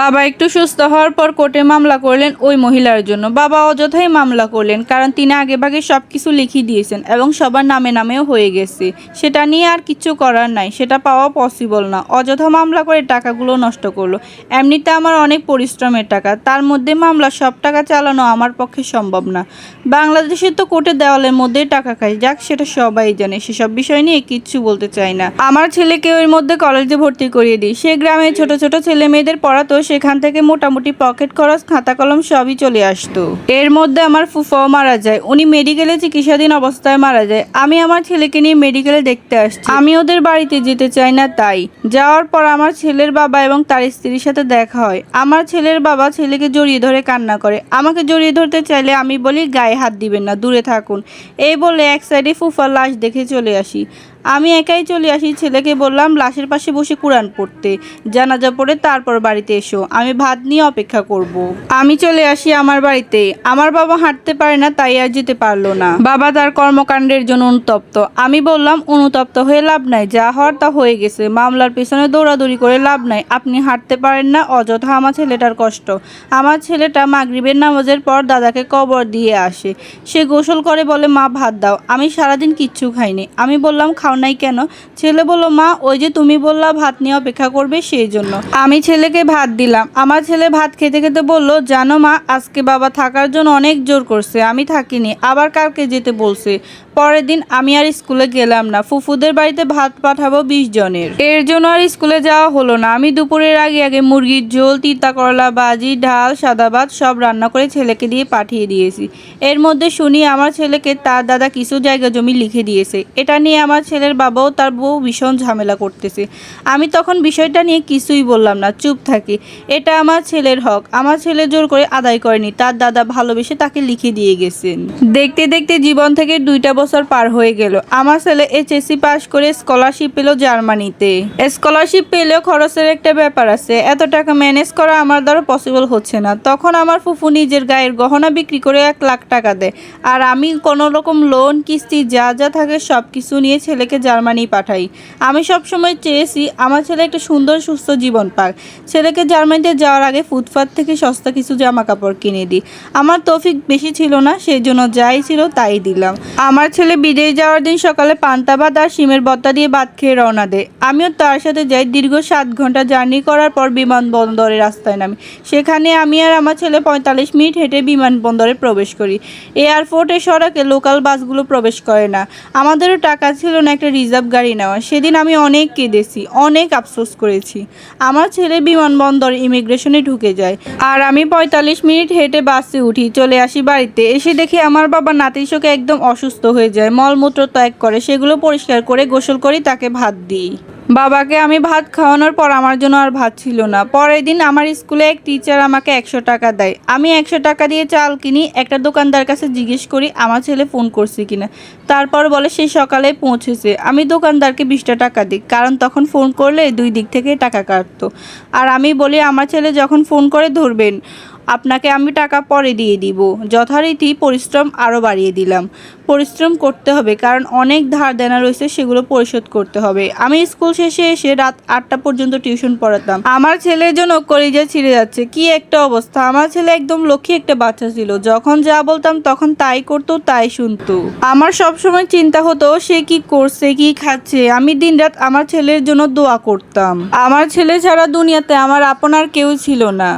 বাবা একটু সুস্থ হওয়ার পর কোর্টে মামলা করলেন ওই মহিলার জন্য। বাবা অযথাই মামলা করলেন, কারণ তিনি আগেভাগে সব কিছু লিখিয়ে দিয়েছেন এবং সবার নামে নামেও হয়ে গেছে। সেটা নিয়ে আর কিছু করার নাই, সেটা পাওয়া পসিবল না। অযথা মামলা করে টাকাগুলো নষ্ট করল। এমনিতে আমার অনেক পরিশ্রমের টাকা, তার মধ্যে মামলা, সব টাকা চালানো আমার পক্ষে সম্ভব না। বাংলাদেশে তো কোর্টে দেওয়ালের মধ্যেই টাকা খায়, যাক সেটা সবাই জানে, সেসব বিষয় নিয়ে কিচ্ছু বলতে চাই না। আমার ছেলেকে ওর মধ্যে কলেজে ভর্তি করিয়ে দিই। সে গ্রামে ছোট ছোট ছেলে মেয়েদের পড়াতো সেখান থেকে মোটামুটি পকেট খরচ, খাতা কলম সবই চলে আসতো। এর মধ্যে আমার ফুফাও মারা যায়। উনি মেডিকেলে চিকিৎসাধীন অবস্থায় মারা যায়। আমি আমার ছেলেকে নিয়ে মেডিকেলে দেখতে আসছি। আমি ওদের বাড়িতে যেতে চাই না তাই। যাওয়ার পর আমার ছেলের বাবা এবং তার স্ত্রীর সাথে দেখা হয়। আমার ছেলের বাবা ছেলেকে জড়িয়ে ধরে কান্না করে। আমাকে জড়িয়ে ধরতে চাইলে আমি বলি, গায়ে হাত দিবেন না, দূরে থাকুন। এই বলে এক সাইডে ফুফার লাশ দেখে চলে আসি। আমি একাই চলে আসি ছেলেকে বললাম, লাশের পাশে বসে কোরআন পড়তে। জানাজা পড়ে তারপর বাড়িতে এসো। আমি ভাত নিয়ে অপেক্ষা করব। আমি চলে আসি আমার বাড়িতে। আমার বাবা হাঁটতে পারে না, তাই আর যেতে পারল না। বাবা তার কর্মকাণ্ডের জন্য অনুতপ্ত। আমি বললাম, অনুতপ্ত হয়ে লাভ নাই। যা হওয়ার তা হয়ে গেছে। মামলার পেছনে দৌড়াদৌড়ি করে লাভ নাই। আপনি হাঁটতে পারেন না, অযথা আমার ছেলেটার কষ্ট। আমার ছেলেটা মাগরিবের নামাজের পর দাদাকে কবর দিয়ে আসে। সে গোসল করে বলে, মা, ভাত দাও। আমি সারাদিন কিচ্ছু খাইনি। আমি বললাম খাও নাই কেন? ছেলে বলল, মা, ওই যে তুমি বললা ভাত নিয়ে অপেক্ষা করবে সেই জন্য। আমি ছেলেকে ভাত দিলাম। আমার ছেলে ভাত খেতে খেতে বলল, জানো মা, আজকে বাবা থাকার জন্য অনেক জোর করছে, আমি থাকিনি, আবার কালকে যেতে বলছে। পরের দিন আমি আর স্কুলে গেলাম না, ফুফুদের বাড়িতে ভাত পাঠাবো বিশ জনের। এর জন্য আর স্কুলে যাওয়া হলো না। আমি দুপুরের আগে আগে মুরগির ঝোল, তিতা করলা, বাজি ঢাল সাদা ভাত সব রান্না করে ছেলেকে দিয়ে পাঠিয়ে দিয়েছি। এর মধ্যে শুনি আমার ছেলেকে তার দাদা কিছু জায়গা জমি লিখে দিয়েছে। এটা নিয়ে আমার ছেলের বাবাও তার বউ ভীষণ ঝামেলা করতেছে। আমি তখন বিষয়টা নিয়ে কিছুই বললাম না, চুপ থাকি। এটা আমার ছেলের হক। আমার ছেলে জোর করে আদায় করেনি। তার দাদা ভালোবেসে তাকে লিখে দিয়ে গেছেন। দেখতে দেখতে জীবন থেকে দুইটা বছর পার হয়ে গেল। আমার ছেলে এইচএসসি পাশ করে স্কলারশিপ পেল জার্মানিতে। স্কলারশিপ পেলেও খরচের একটা ব্যাপার আছে। এত টাকা ম্যানেজ করা আমার দ্বারা পসিবল হচ্ছে না। তখন আমার ফুফু নিজের গায়ের গহনা বিক্রি করে এক লাখ টাকা দেয়। আর আমি কোনো রকম লোন, কিস্তি, যা যা থাকে সব কিছু নিয়ে ছেলেকে জার্মানি পাঠাই। আমি সবসময় চেয়েছি আমার ছেলে একটা সুন্দর, সুস্থ জীবন পাক। ছেলেকে জার্মানিতে যাওয়ার আগে ফুটপাথ থেকে সস্তা কিছু জামা কাপড় কিনে দিই। আমার তৌফিক বেশি ছিল না সেই জন্য যাই ছিল তাই দিলাম। আমার ছেলে বিদেশ যাওয়ার দিন সকালে পান্তা ভাত আর শিমের বত্তা দিয়ে ভাত খেয়ে রওনা দেয়। আমিও তার সাথে যাই। দীর্ঘ সাত ঘণ্টা জার্নি করার পর বিমানবন্দরে রাস্তায় নামি। সেখানে আমি আর আমার ছেলে পঁয়তাল্লিশ মিনিট হেঁটে বিমানবন্দরে প্রবেশ করি। এয়ারপোর্টে সড়কে লোকাল বাসগুলো প্রবেশ করে না। আমাদেরও টাকা ছিল না একটা রিজার্ভ গাড়ি নেওয়া। সেদিন আমি অনেক কেঁদেছি, অনেক আফসোস করেছি। আমার ছেলে বিমানবন্দর ইমিগ্রেশনে ঢুকে যায়। আর আমি পঁয়তাল্লিশ মিনিট হেঁটে বাসে উঠি, চলে আসি বাড়িতে। এসে দেখি আমার বাবা নাতিশোকে একদম অসুস্থ হয়ে যায়। মলমূত্র ত্যাগ করে, সেগুলো পরিষ্কার করে গোসল করি, তাকে ভাত দিই। বাবাকে আমি ভাত খাওয়ানোর পর আমার জন্য আর ভাত ছিল না। পরের দিন আমার স্কুলে এক টিচার আমাকে একশো টাকা দেয়। আমি একশো টাকা দিয়ে চাল কিনি, একটা দোকানদার কাছে জিজ্ঞেস করি, আমার ছেলে ফোন করছে কিনা? তারপর বলে, সে সকালে পৌঁছেছে। আমি দোকানদারকে বিশটা টাকা দিই, কারণ তখন ফোন করলে দুই দিক থেকে টাকা কাটতো। আর আমি বলি, আমার ছেলে যখন ফোন করে ধরবেন। আপনাকে আমি টাকা পরে দিয়ে দিব। যথারীতি পরিশ্রম আরও বাড়িয়ে দিলাম। পরিশ্রম করতে হবে, কারণ অনেক ধার দেনা রয়েছে, সেগুলো পরিশোধ করতে হবে। আমি স্কুল শেষে এসে রাত আটটা পর্যন্ত টিউশন পড়াতাম। আমার ছেলের জন্য কলিজা ছিঁড়ে যাচ্ছে। কি একটা অবস্থা। আমার ছেলে একদম লক্ষ্মী একটা বাচ্চা ছিল। যখন যা বলতাম তখন তাই করতো, তাই শুনতো। আমার সব সময় চিন্তা হতো, সে কি করছে, কি খাচ্ছে। আমি দিনরাত আমার ছেলের জন্য দোয়া করতাম। আমার ছেলে ছাড়া দুনিয়াতে আমার আপনার কেউ ছিল না।